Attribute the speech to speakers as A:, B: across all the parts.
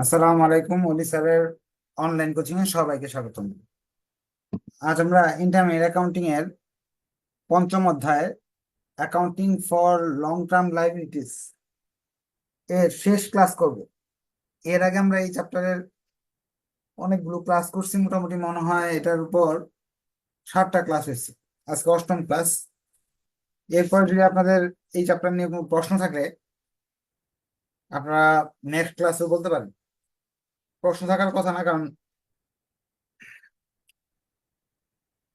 A: আসসালামু আলাইকুম অলি স্যারের অনলাইন কোচিং এ সবাইকে স্বাগতম। আজ আমরা ইন্টারমিডিয়েট অ্যাকাউন্টিং এর পঞ্চম অধ্যায় accounting for long term liabilities এর শেষ ক্লাস করব। এর আগে আমরা এই চ্যাপ্টারের অনেকগুলো ক্লাস করছি, মোটামুটি মনে হয় এটার উপর সাতটা ক্লাস হয়েছে। আজকে অষ্টম ক্লাস এরপর যদি আপনাদের এই চ্যাপ্টার নিয়ে কোনো প্রশ্ন থাকে, আপনারা নেক্সট ক্লাসেও বলতে পারেন। প্রশ্ন থাকার কথা না, কারণ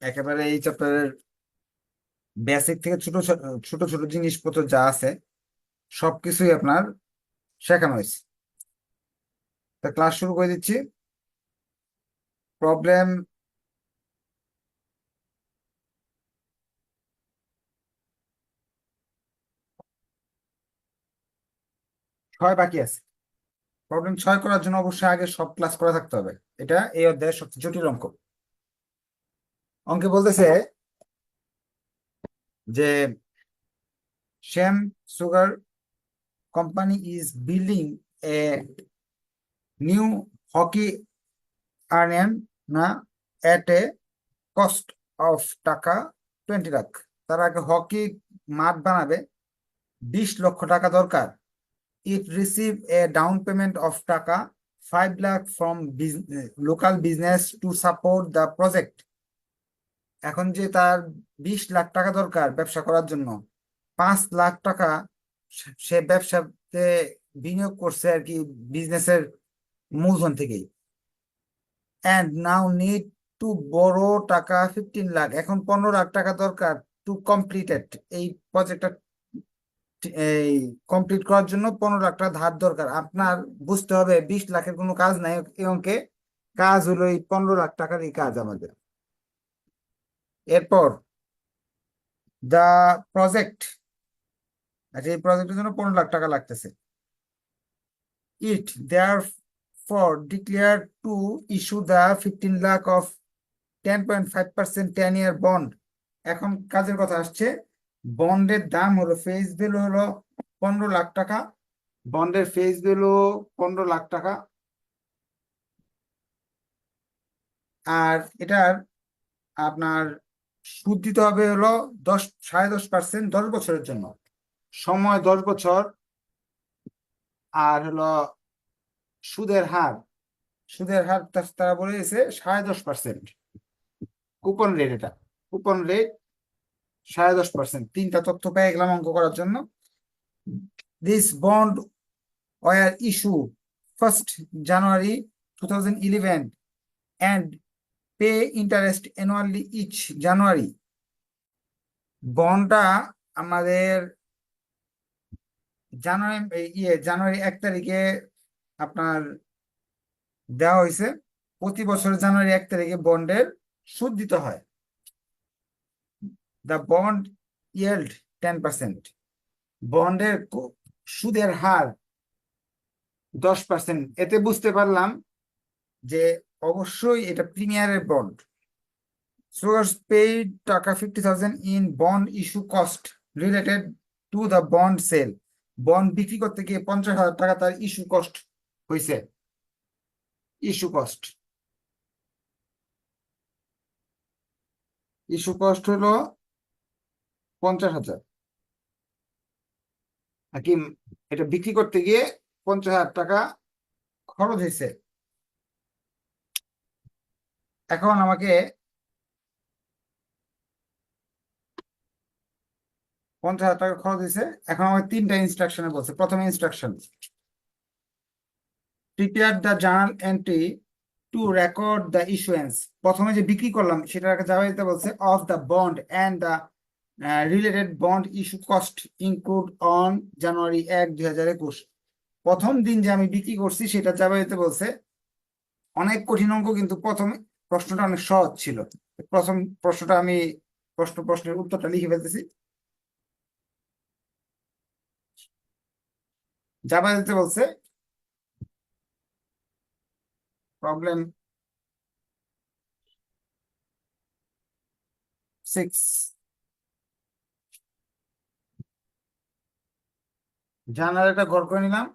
A: একেবারে এই চ্যাপ্টারের বেসিক থেকে ছোট ছোট ছোট জিনিসপত্র যা আছে, সবকিছুই আপনার শেখানো হয়েছে। তা ক্লাস শুরু করে দিচ্ছি। প্রবলেম ছয় বাকি আছে। প্রবলেম ছয় করার জন্য অবশ্যই আগে সব ক্লাস করা থাকতে হবে। এটা এই অধ্যায়ের সবচেয়ে জটিল অঙ্ক। অঙ্কে বলতেছে যে, Shyam sugar company is building a new hockey arena না at a cost of taka twenty lakh তারা আগে হকি মাঠ বানাবে, বিশ লক্ষ টাকা দরকার। It received a down payment of taka 5 lakh from business, local business to support the project. এখন যে তার বিশ লাখ টাকা দরকার ব্যবসা করার জন্য পাঁচ লাখ টাকা সে- সে ব্যবসাতে বিনিয়োগ করছে আর কি বিজনেসের মূলধন থেকেই। অ্যান্ড নাও নিড টু বড় টাকা ফিফটিন লাখ এখন পনেরো লাখ টাকা দরকার টু কমপ্লিটেড এই প্রজেক্টটা এই কমপ্লিট করার জন্য পনেরো লাখ টাকা ধার দরকার। আপনার বুঝতে হবে, বিশ লাখের কোনো কাজ নাই, এই অঙ্কে কাজ হলো এই পনেরো লাখ টাকারই কাজ আমাদের। এরপর দা প্রজেক্ট আচ্ছা এই প্রজেক্টের জন্য পনেরো লাখ টাকা লাগতেছে। It therefore declare to issue the fifteen lakh of ten point five percent ten year bond এখন কাজের কথা আসছে বন্ডের দাম হলো ফেস ভ্যালু হলো পনেরো লাখ টাকা। বন্ডের ফেস ভ্যালু পনেরো লাখ টাকা। আর এটার আপনার সুদ দিতে হবে হলো দশ, সাড়ে দশ পার্সেন্ট দশ বছরের জন্য। সময় দশ বছর। আর হলো সুদের হার। সুদের হার তারা বলে দিয়েছে সাড়ে দশ পার্সেন্ট কুপন রেট এটা। কুপন রেট সাড়ে দশ পার্সেন্ট তিনটা তথ্য পেয়ে গেলাম অঙ্ক করার জন্য। This bond were issue first January two thousand eleven and pay interest annually each January বন্ডটা আমাদের জানুয়ারি ইয়ে জানুয়ারি এক তারিখে আপনার দেওয়া হয়েছে। প্রতি বছর জানুয়ারি এক তারিখে বন্ডের সুদ দিতে হয়। The bond yield ten percent বন্ডের সুদের হার দশ পার্সেন্ট এতে বুঝতে পারলাম যে অবশ্যই এটা প্রিমিয়ারের bond sugars paid taka fifty thousand in bond issue cost related to the bond sale bond বিক্রি করতে গিয়ে পঞ্চাশ হাজার টাকা তার ইস্যু কস্ট হয়েছে ইস্যু কস্ট ইস্যু কস্ট হলো পঞ্চাশ হাজার। নাকি এটা বিক্রি করতে গিয়ে পঞ্চাশ হাজার টাকা খরচ হয়েছে। এখন আমাকে পঞ্চাশ হাজার টাকা খরচ হয়েছে। এখন আমাকে তিনটা ইনস্ট্রাকশনে বলছে। প্রথম instruction prepare the journal entry to record the issuance প্রথমে যে বিক্রি করলাম সেটা যেতে বলছে of the bond and the related bond issue cost include on January এক, দুই হাজার একুশ। প্রথম দিন যে আমি বিক্রি করছি, সেটা যেতে বলছে, অনেক কঠিন অঙ্ক, কিন্তু প্রথমে প্রশ্নটা অনেক সহজ ছিল। প্রথম প্রশ্নটা আমি প্রশ্ন প্রশ্নের উত্তরটা লিখে ফেলতেছি। যেতে বলছে প্রবলেম সিক্স জানালাটা ঘর করে নিলাম।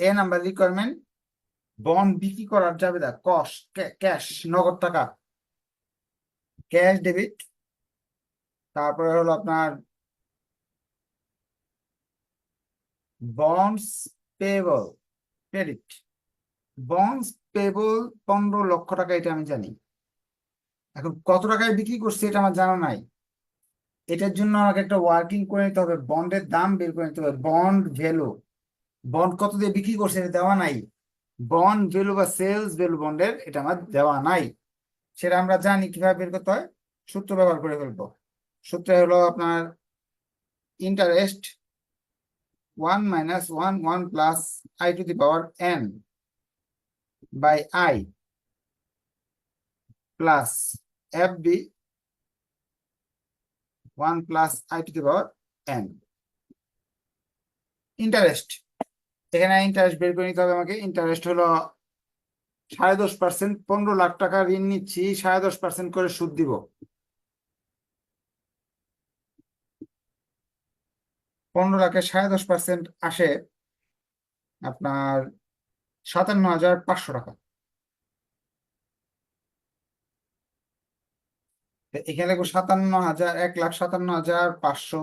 A: এ নাম্বার রিকোয়ারমেন্ট বন্ড বিক্রি করার যাবে দা কস ক্যাশ নগদ টাকা। ক্যাশ ডেবিট তারপরে হলো আপনার bonds payable credit bonds payable পনেরো লক্ষ টাকা, এটা আমি জানি। এখন কত টাকায় বিক্রি করছে, এটা আমার জানা নাই। এটার জন্য আমাকে একটা ওয়ার্কিং করে নিতে হবে বন্ডের দাম বের করে নিতে হবে। বন্ড ভ্যালু বন্ড কত দিয়ে বিক্রি করছে এটা দেওয়া নাই। বন্ড ভ্যালু বা সেলস ভ্যালু বন্ডের এটা আমার দেওয়া নাই। সেটা আমরা জানি কীভাবে বের করতে হয়, সূত্র ব্যবহার করে ফেলব। সূত্র হলো আপনার interest one minus one one plus I to the power N by I plus F B one plus I to the power N. Interest এখানে ইন্টারেস্ট বের করে নিতে হবে আমাকে। ইন্টারেস্ট হলো সাড়ে দশ পার্সেন্ট পনেরো লাখ টাকা ঋণ নিচ্ছি, সাড়ে দশ পার্সেন্ট করে সুদ দিব। পনেরো লাখের সাড়ে দশ পার্সেন্ট আসে আপনার সাতান্ন হাজার পাঁচশো টাকা। এখানে দেখো সাতান্ন হাজার, এক লাখ সাতান্ন হাজার পাঁচশো।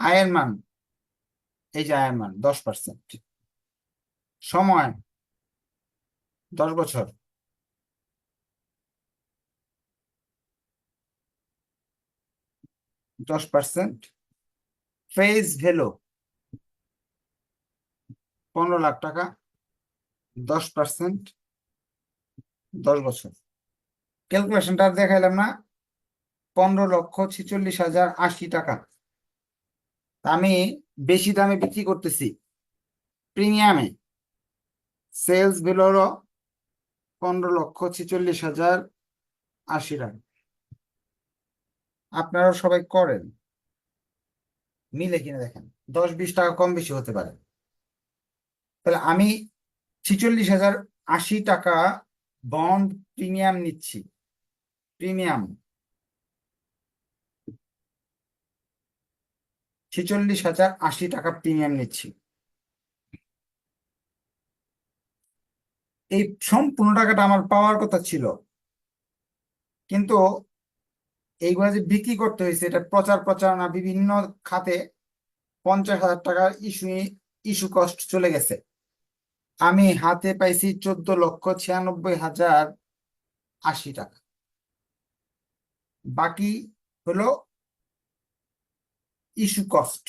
A: আয়ের মান, এই যে আয়ের মান, দশ পার্সেন্ট সময়, দশ বছর। দশ পার্সেন্ট ফেজ ভ্যালু পনেরো লাখ টাকা, দশ পার্সেন্ট দশ বছর। ক্যালকুলেশনটা দেখাইলাম না। পনেরো লক্ষ ছিচল্লিশ হাজার আশি টাকা। আমি বেশি দামে বিক্রি করতেছি। প্রিমিয়ামে সেলস ভ্যালু পনেরো লক্ষ ছিচল্লিশ হাজার আশি টাকা। আপনারাও সবাই করেন। মিলে কিনে দেখেন। দশ বিশ টাকা কম বেশি হতে পারে। তাহলে আমি ছিচল্লিশ হাজার আশি টাকা বন্ড প্রিমিয়াম নিচ্ছি। প্রিমিয়াম। ছেচল্লিশ হাজার আশি টাকা প্রিমিয়াম নিচ্ছি। এই সম্পূর্ণ টাকাটা আমার পাওয়ার কথা ছিল। কিন্তু এইগুলা যে বিক্রি করতে হয়েছে, এটা প্রচার প্রচারণা বিভিন্ন খাতে পঞ্চাশ হাজার টাকার ইস্যু ইস্যু কস্ট চলে গেছে। আমি হাতে পাইছি চোদ্দ লক্ষ ছিয়ানব্বই হাজার আশি টাকা। বাকি হলো issue cost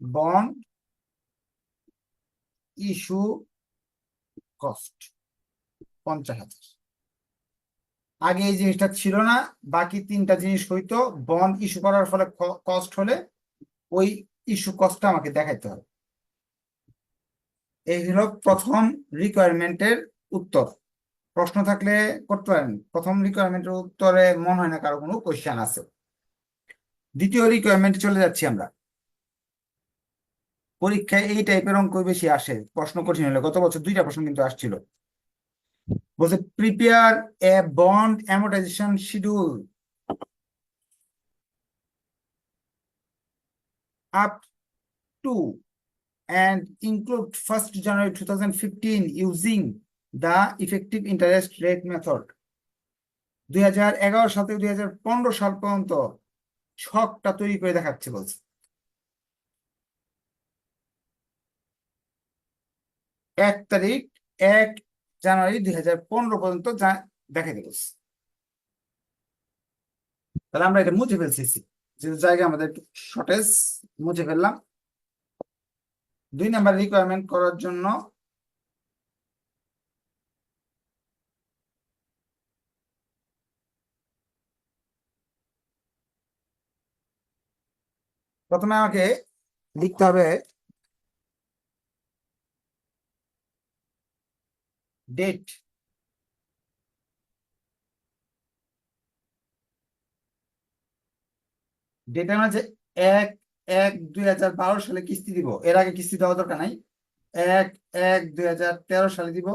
A: bond issue cost পঞ্চাশ হাজার। আগে এই জিনিসটা ছিল না, বাকি তিনটা জিনিস হইতো বন্ড ইস্যু করার ফলে কস্ট হলে ওই ইস্যু কস্টটা আমাকে দেখাইতে হবে। এই হলো প্রথম রিকোয়ারমেন্টের উত্তর। প্রশ্ন থাকলে করতে পারেন। প্রথম রিকোয়ারমেন্টের উত্তরে মনে হয় না কারও কোনো কোয়েশ্চেন আছে। দ্বিতীয় রিকোয়ারমেন্ট চলে যাচ্ছি আমরা। পরীক্ষায় এই টাইপের অঙ্ক বেশি আসে। প্রশ্ন কঠিন হলে গত বছর দুইটা প্রশ্ন কিন্তু আসছিল। বলছে prepare a bond amortization schedule up to and include 1st January 2015 using the effective interest rate method. দুই হাজার এগারো সাল দুই হাজার পনেরো সাল পর্যন্ত ছকটা তৈরি করে দেখাচ্ছে এক তারিখ, এক জানুয়ারি দুই হাজার পনেরো পর্যন্ত দেখাইতে বলছে। তাহলে আমরা এটা মুছে ফেলছি। যে জায়গায় আমাদের শর্টেজ মুছে ফেললাম। দুই নাম্বার রিকোয়ারমেন্ট করার জন্য প্রথমে আমাকে লিখতে হবে ডেট ডেটের মাঝে এক এক দুই হাজার বারো সালে কিস্তি দিব। এর আগে কিস্তি দেওয়া দরকার নাই। এক এক দুই হাজার তেরো সালে দিব।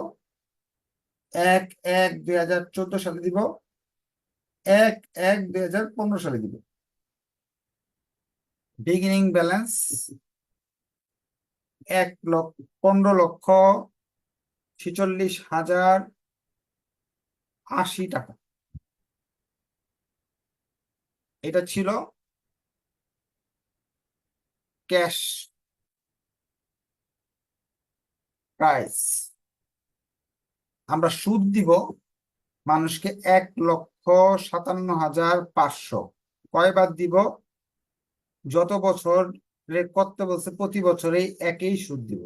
A: এক এক দুই হাজার চোদ্দ সালে দিব। এক এক দুই হাজার পনেরো সালে দিব। বিগিনিং ব্যালেন্স এক লক্ষ, পনেরো লক্ষ ছেচল্লিশ হাজার আশি টাকা। এটা ছিল ক্যাশ প্রাইস আমরা সুদ দিব মানুষকে এক লক্ষ সাতান্ন হাজার পাঁচশো। কয়বার দিব? যত বছর করতে বলছে প্রতি বছরেই একই সুদ দিব।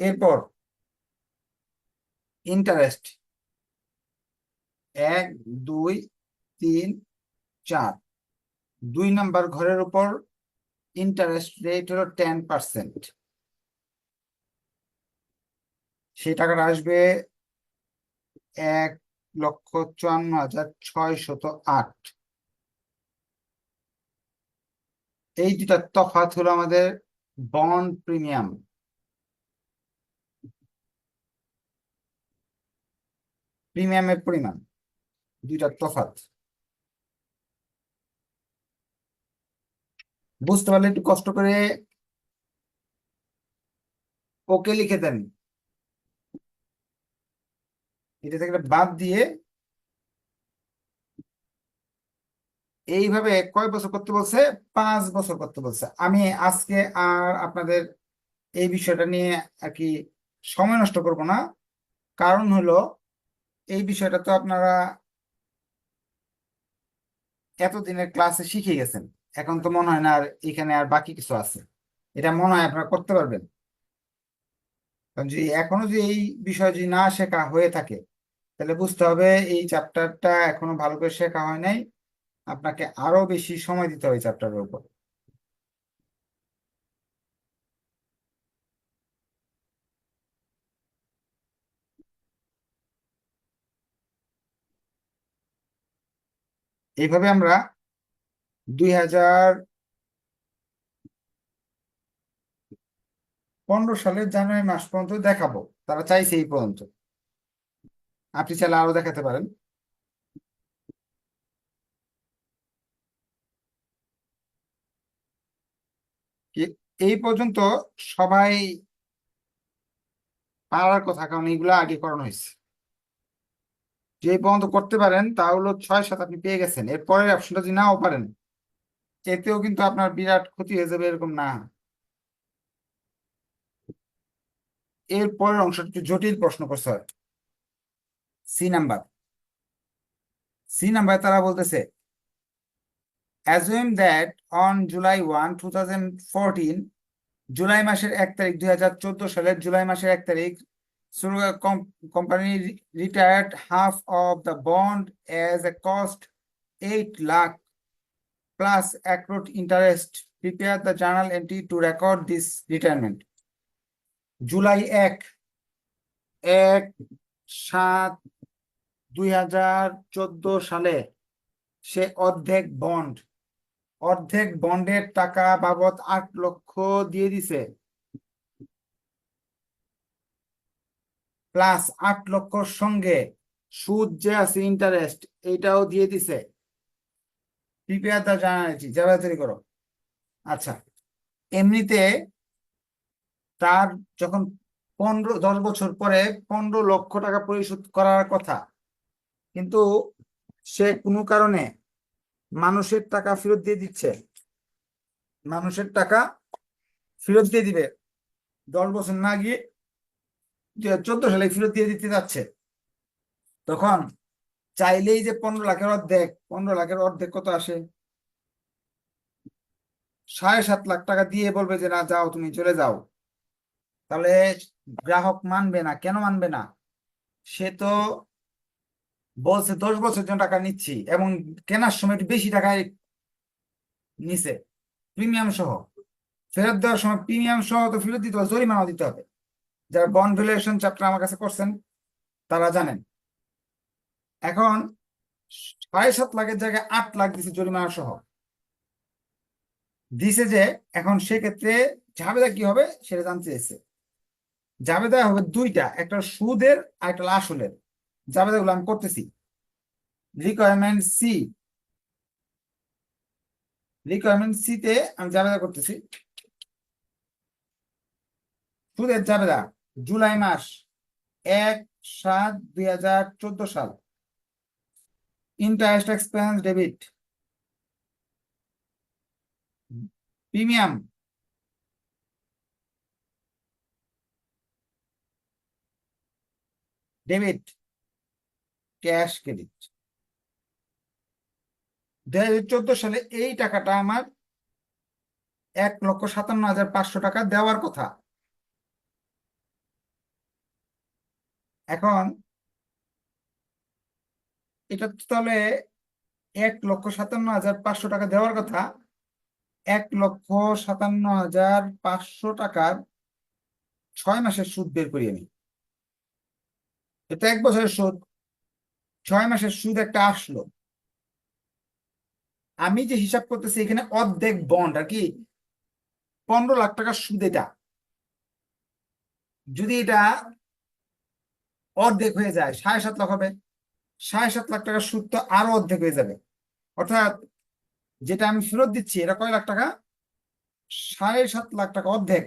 A: এরপর ইন্টারেস্ট এক, দুই, তিন, চার। দুই নাম্বার ঘরের উপর ইন্টারেস্ট রেট হলো টেন পার্সেন্ট সেই টাকাটা আসবে এক লক্ষ চুয়ান্ন হাজার ছয়শত আট। এই দুটা তফাৎ হলো আমাদের বন্ড প্রিমিয়াম প্রিমিয়ামের পরিমাণ, দুইটা তফাৎ। বুঝতে পারলে একটু কষ্ট করে ওকে লিখে দেন। এটা থেকে বাদ দিয়ে এইভাবে কয় বছর করতে বলছে? পাঁচ বছর করতে বলছে। আমি আজকে আর আপনাদের এই বিষয়টা নিয়ে আর কি সময় নষ্ট করব না। কারণ হলো, এই বিষয়টা তো আপনারা এতদিনের ক্লাসে শিখে গেছেন। এখন তো মনে হয় না আর এখানে আর বাকি কিছু আছে। এটা মনে হয় আপনারা করতে পারবেন। কারণ যদি এখনও যদি এই বিষয় যদি না শেখা হয়ে থাকে, তাহলে বুঝতে হবে এই চ্যাপ্টারটা এখনও ভালো করে শেখা হয় নাই। আপনাকে আরও বেশি সময় দিতে হবে চ্যাপ্টারের উপর। এইভাবে আমরা দুই হাজার পনেরো সালের জানুয়ারি মাস পর্যন্ত দেখাবো। তারা চাইছে এই পর্যন্ত। আপনি চাইলে আরও দেখাতে পারেন। এই পর্যন্ত সবাই পারার কথা, কারণ এইগুলো আগে করানো হয়েছে। যে পর্যন্ত করতে পারেন তা হলো ছয় সাত আপনি পেয়ে গেছেন। এরপরের অপশনটা যদি নাও পারেন এতেও কিন্তু আপনার বিরাট ক্ষতি হয়ে যাবে এরকম না। এর পরের অংশটা একটু জটিল প্রশ্ন করছে। C number. সি নাম্বার তারা বলতেছে, assume that on July 1 2014 July মাসের এক তারিখ দুই হাজার চোদ্দ সালের জুলাই মাসের এক তারিখ সুরগা company retired half of the bond as a cost eight lakh plus accrued interest prepare the journal entry to record this retirement July এক এক, সাত, দুই হাজার চোদ্দ সালে সে অর্ধেক বন্ড অর্ধেক বন্ডের টাকা বাবদ আট লক্ষ দিয়ে দিছে। প্লাস আট লক্ষর সঙ্গে সুদ যে আছে ইন্টারেস্ট এইটাও দিয়ে দিছে। প্রিপেয়ার দা জানাচ্ছি জানাতারি করো। আচ্ছা এমনিতে তার যখন পনেরো, দশ বছর পরে পনেরো লক্ষ টাকা পরিশোধ করার কথা, কিন্তু সে কোনো কারণে মানুষের টাকা ফেরত দিয়ে দিচ্ছে। মানুষের টাকা ফেরত দিয়ে দিবে। দশ বছর না গিয়ে চোদ্দ সালে ফেরত দিয়ে দিতে যাচ্ছে। তখন চাইলেই যে পনেরো লাখের অর্ধেক, পনেরো লাখের অর্ধেক কত আসে? সাড়ে সাত লাখ টাকা দিয়ে বলবে যে, না, যাও, তুমি চলে যাও। তাহলে গ্রাহক মানবে না। কেন মানবে না? সে তো বলছে, দশ বছর জন্য টাকা নিচ্ছি। এবং কেনার সময় একটু বেশি টাকায় নিছে। প্রিমিয়াম সহ। ফেরত দেওয়ার সময় প্রিমিয়াম সহ তো ফেরত দিতে হবে জরিমানা দিতে হবে। যারা বন্ড ভ্যালুয়েশন চ্যাপ্টার আমার কাছে করছেন, তারা জানেন। এখন সাড়ে সাত লাখের জায়গায় আট লাখ দিছে জরিমানা সহ। দিছে যে এখন সেক্ষেত্রে জাবেদা কি হবে সেটা জানতে চেয়েছে জাবেদা হবে দুইটা, একটা সুদের আর একটা আসলের জাবেদাগুলো আমি করতেছি। রিকোয়ারমেন্ট সি রিকোয়ারমেন্ট সি তে আমি জাবেদা করতেছি। সুদের জাবেদা, জুলাই মাস, এক সাত দুই হাজার চোদ্দ সাল। Interest expense debit premium debit cash credit হাজার চোদ্দ সালে এই টাকাটা আমার এক লক্ষ সাতান্ন হাজার পাঁচশো টাকা দেওয়ার কথা। এখন এটা তো তাহলে এক লক্ষ সাতান্ন হাজার পাঁচশো টাকা দেওয়ার কথা। এক লক্ষ সাতান্ন হাজার পাঁচশো টাকার ছয় মাসের সুদ বের করি আমি। এটা এক বছরের সুদ। ছয় মাসের সুদ একটা আসলো। আমি যে হিসাব করতেছি এখানে অর্ধেক বন্ড আর কি? পনেরো লাখ টাকার সুদ এটা। যদি এটা অর্ধেক হয়ে যায়, সাড়ে সাত লাখ হবে। সাড়ে সাত লাখ টাকার সুদ তো আরও অর্ধেক হয়ে যাবে। অর্থাৎ যেটা আমি ফেরত দিচ্ছি, এটা কয় লাখ টাকা? সাড়ে সাত লাখ টাকা অর্ধেক।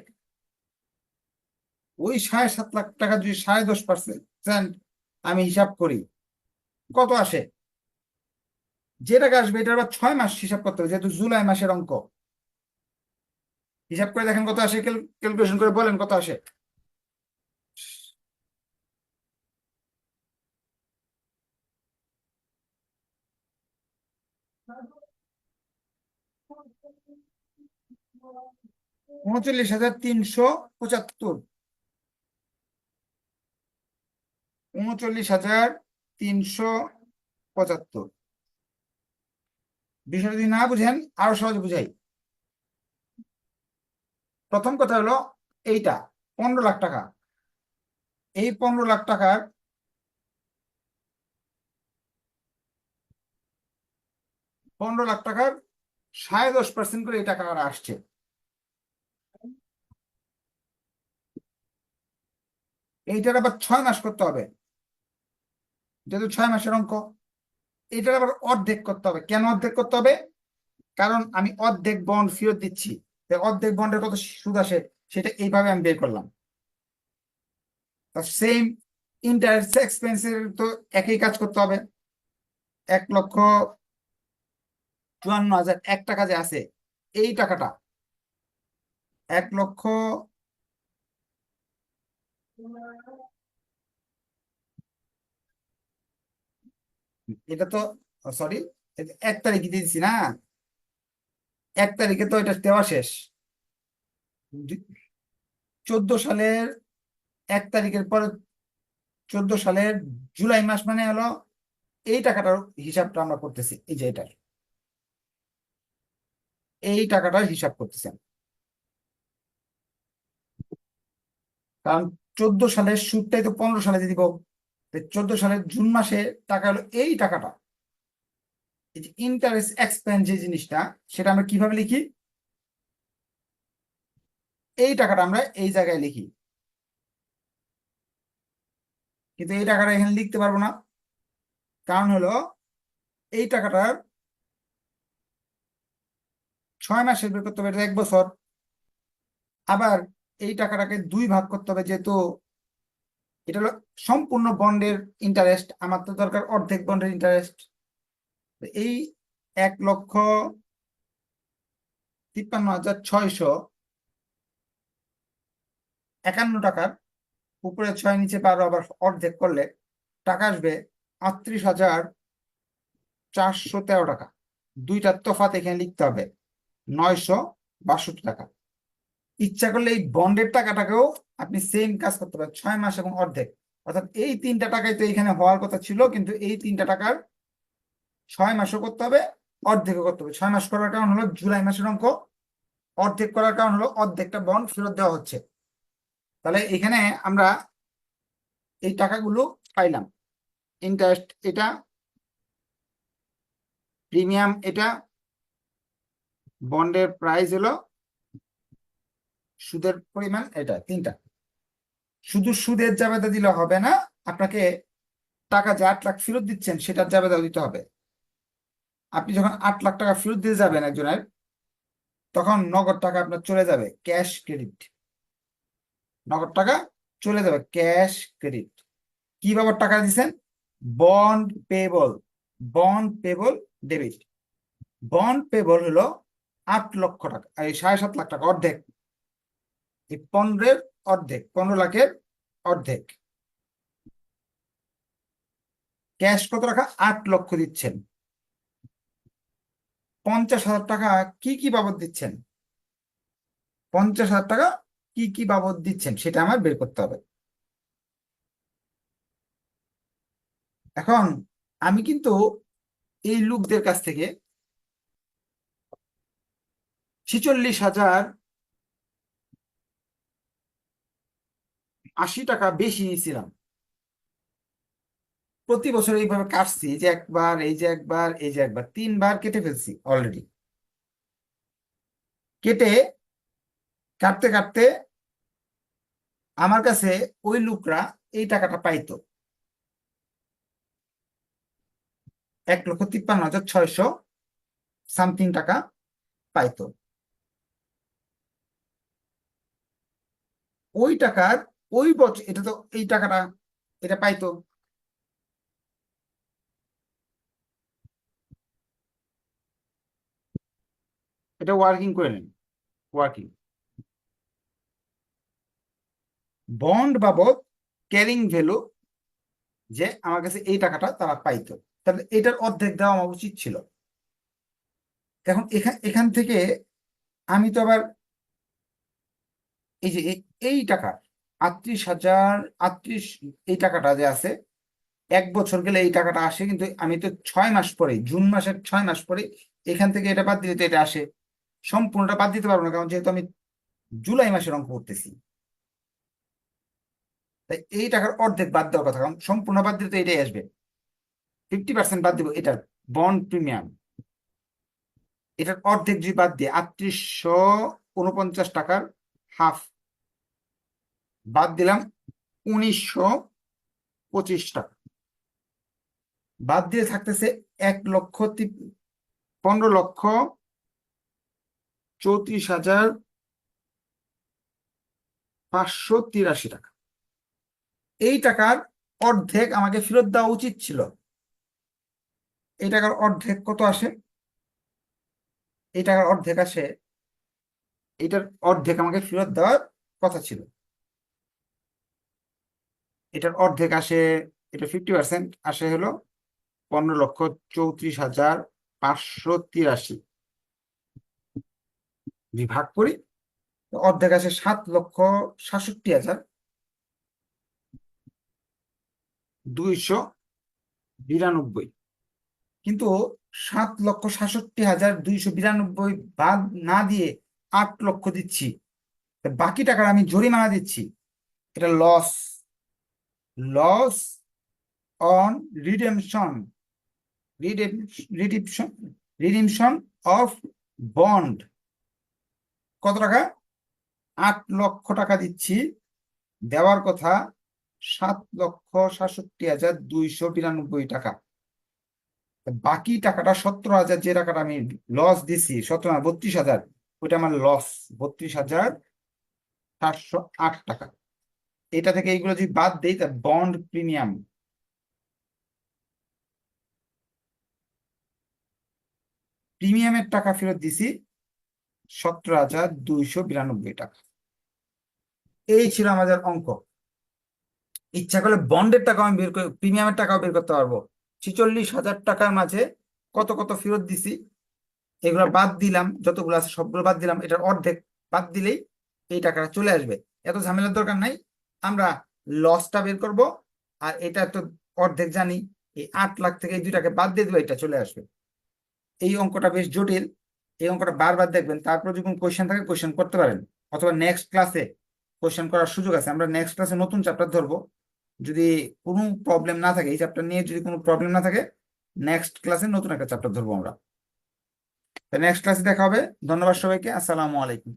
A: ওই সাড়ে সাত লাখ টাকা যদি সাড়ে দশ পার্সেন্ট আমি হিসাব করি, কত আসে? যে টাকা আসবে এটা আবার ছয় মাস হিসাব করতে হবে, যেহেতু জুলাই মাসের অঙ্ক। হিসাব করে দেখেন কত আসে ক্যালকুলেশন করে বলেন কত আসে। উনচল্লিশ হাজার তিনশো পঁচাত্তর। উনচল্লিশ হাজার তিনশো পঁচাত্তর। বিষয় যদি না বুঝেন, আরও সহজে বুঝাই। প্রথম কথা হলো এইটা, পনেরো লাখ টাকা। এই পনেরো লাখ টাকার পনেরো লাখ টাকার সাড়ে দশ পার্সেন্ট করে এই টাকাটা আসছে। এইটার আবার ছয় মাস করতে হবে। যেহেতু ছয় মাসের অঙ্ক এটার আবার অর্ধেক করতে হবে। কেন অর্ধেক করতে হবে? কারণ আমি অর্ধেক বন্ড ফেরত দিচ্ছি। অর্ধেক বন্ডের কত সুদ আসে, সেটা এইভাবে আমি বের করলাম। সেম ইন্টারেস্ট এক্সপেন্সের তো একই কাজ করতে হবে। এক লক্ষ চুয়ান্ন হাজার এক টাকা যে আছে, এই টাকাটা, এক লক্ষ এটা তো সরি এক তারিখে দিয়েছি না? এক তারিখে তো এটা দেওয়া শেষ। চোদ্দ সালের এক তারিখের পরে চোদ্দ সালের জুলাই মাস মানে হলো এই টাকাটার হিসাবটা আমরা করতেছি, এই যে এটার। এই টাকাটার হিসাব করতেছেন কারণ চোদ্দ সালের সুদটাই তো পনেরো সালে দিব চোদ্দ সালের জুন মাসে টাকা হলো এই টাকাটা। ইন্টারেস্ট এক্সপেন্স যে জিনিসটা, সেটা আমরা কীভাবে লিখি? এই টাকাটা আমরা এই জায়গায় লিখি। কিন্তু এই টাকাটা এখানে লিখতে পারব না। কারণ হলো, এই টাকাটার ছয় মাসের বের করতে হবে এক বছর। আবার এই টাকাটাকে দুই ভাগ করতে হবে যেহেতু এটা হলো সম্পূর্ণ বন্ডের ইন্টারেস্ট আমার তো দরকার অর্ধেক বন্ডের ইন্টারেস্ট এই এক লক্ষ তিপ্পান্ন হাজার ছয়শো একান্ন টাকার উপরে ছয়, নিচে বারো আবার অর্ধেক করলে টাকা আসবে আটত্রিশ হাজার চারশো তেরো টাকা। দুইটার তফাত এখানে লিখতে হবে নয়শো বাষট্টি টাকা। ইচ্ছা করলে এই বন্ডের টাকাটাকেও আপনি সেম কাজ করতে পারেন, ছয় মাস এবং অর্ধেক। অর্থাৎ এই তিনটা টাকাই তো এখানে হওয়ার কথা ছিল, কিন্তু এই তিনটা টাকার ছয় মাসও করতে হবে, অর্ধেকও করতে হবে। ছয় মাস করার কারণ হলো জুলাই মাসের অঙ্ক, অর্ধেক করার কারণ হলো অর্ধেকটা বন্ড ফেরত দেওয়া হচ্ছে। তাহলে এখানে আমরা এই টাকাগুলো পাইলাম। ইন্টারেস্ট এটা প্রিমিয়াম এটা বন্ডের প্রাইস হলো সুদের পরিমাণ এটা, তিনটা। শুধু সুদের জাবেদা দিলে হবে না, আপনাকে টাকা যে আট লাখ ফেরত দিচ্ছেন, সেটার জাবেদা দিতে হবে। আপনি যখন আট লাখ টাকা ফেরত দিয়ে যাবেন একজনের, তখন নগদ টাকা আপনার চলে যাবে, ক্যাশ ক্রেডিট। নগদ টাকা চলে যাবে, ক্যাশ ক্রেডিট। কি বাবদ টাকা দিচ্ছেন? Bond payable bond payable debit. Bond payable হলো আট লক্ষ টাকা সাড়ে সাত লাখ টাকা অর্ধেক। এই পনেরোর অর্ধেক, পনেরো লাখের অর্ধেক। ক্যাশ কত টাকা? আট লক্ষ দিচ্ছেন। পঞ্চাশ হাজার টাকা কি কি বাবদ দিচ্ছেন? পঞ্চাশ হাজার টাকা কি কি বাবদ দিচ্ছেন সেটা আমার বের করতে হবে। এখন আমি কিন্তু এই লোকদের কাছ থেকে ছিচল্লিশ হাজার আশি টাকা বেশি নিয়েছিলাম। প্রতি বছর এইভাবে কাটছি, এই যে একবার, এই যে একবার, এই যে একবার, তিনবার কেটে ফেলছি অলরেডি কেটে কাটতে কাটতে আমার কাছে ওই লোকরা এই টাকাটা পাইতো। এক লক্ষ তিপ্পান্ন হাজার ছয়শো সামথিং টাকা পাইতো। ওই টাকার ওই বছর এটা তো এই টাকাটা, এটা পাইতো। এটা ওয়ার্কিং করে নেন ওয়ার্কিং বন্ড বাবদ ক্যারিং ভ্যালু যে আমার কাছে এই টাকাটা তারা পাইতো। তাহলে এটার অর্ধেক দেওয়া আমার উচিত ছিল। এখন এখান এখান থেকে আমি তো আবার এই যে, এই টাকা আটত্রিশ হাজার, আটত্রিশ এই টাকাটা যে আছে, এক বছর গেলে এই টাকাটা আসে, কিন্তু আমি তো ছয় মাস পরে, জুন মাসের ছয় মাস পরে এখান থেকে এটা বাদ দিলে তো এটা আসে। সম্পূর্ণটা বাদ দিতে পারব না, কারণ যেহেতু আমি জুলাই মাসের অঙ্ক করতেছি। তাই এই টাকার অর্ধেক বাদ দেওয়ার কথা, কারণ সম্পূর্ণ বাদ দিলে তো এটাই আসবে। ফিফটি পার্সেন্ট বাদ দিব, এটার বন্ড প্রিমিয়াম। এটার অর্ধেক যদি বাদ দিয়ে আটত্রিশশো উনপঞ্চাশ টাকার হাফ বাদ দিলাম উনিশশো পঁচিশ টাকা। বাদ দিয়ে থাকতেছে এক লক্ষ পনেরো লক্ষ চৌত্রিশ হাজার পাঁচশো তিরাশি টাকা। এই টাকার অর্ধেক আমাকে ফেরত দেওয়া উচিত ছিল। এই টাকার অর্ধেক কত আসে? এই টাকার অর্ধেক আসে, এটার অর্ধেক আমাকে ফেরত দেওয়ার কথা ছিল। এটার অর্ধেক আসে, এটা ফিফটি পার্সেন্ট আসে হলো পনেরো লক্ষ চৌত্রিশ হাজার পাঁচশো তিরাশি। যদি ভাগ করি অর্ধেক আসে সাত লক্ষ সাতষট্টি হাজার দুইশো বিরানব্বই। কিন্তু সাত লক্ষ সাতষট্টি হাজার দুইশো বিরানব্বই বাদ না দিয়ে আট লক্ষ দিচ্ছি। বাকি টাকার আমি জরিমানা দিচ্ছি। এটা loss loss on redemption redemption redemption of bond কত টাকা? আট লক্ষ টাকা দিচ্ছি। দেওয়ার কথা, সাত লক্ষ সাতষট্টি হাজার দুইশো বিরানব্বই টাকা। বাকি টাকাটা সতেরো হাজার, যে টাকাটা আমি লস দিছি, সতেরো বত্রিশ হাজার, ওইটা আমার লস বত্রিশ হাজার চারশো আট টাকা। এটা থেকে এইগুলো যদি বাদ দেই তা বন্ড প্রিমিয়াম প্রিমিয়ামের টাকা ফেরত দিছি সতেরো হাজার দুইশো বিরানব্বই টাকা। এই ছিল আমাদের অঙ্ক। ইচ্ছা করলে বন্ডের টাকা আমি বের প্রিমিয়ামের টাকাও বের করতে পারব। ছিচল্লিশ হাজার টাকার মাঝে কত কত ফেরত দিছি, এগুলো বাদ দিলাম, যতগুলো আছে সবগুলো বাদ দিলাম, এটার অর্ধেক বাদ দিলেই এই টাকাটা চলে আসবে। এত ঝামেলার দরকার নাই। আমরা লসটা বের করব, আর এটা তো অর্ধেক জানি, এই আট লাখ থেকে এই দুইটাকে বাদ দিয়ে দিলে এটা চলে আসবে। এই অঙ্কটা বেশ জটিল, এই অঙ্কটা বারবার দেখবেন, তারপর যখন কোয়েশ্চেন থাকে কোয়েশ্চেন করতে পারেন। অথবা নেক্সট ক্লাসে কোয়েশ্চেন করার সুযোগ আছে, আমরা নেক্সট ক্লাসে নতুন চ্যাপ্টার ধরবো। যদি কোনো প্রবলেম না থাকে, এই চ্যাপ্টার নিয়ে যদি কোনো প্রবলেম না থাকে নেক্সট ক্লাসে নতুন একটা চ্যাপ্টার ধরবো আমরা। নেক্সট ক্লাসে দেখা হবে। ধন্যবাদ সবাইকে। আসসালামু আলাইকুম।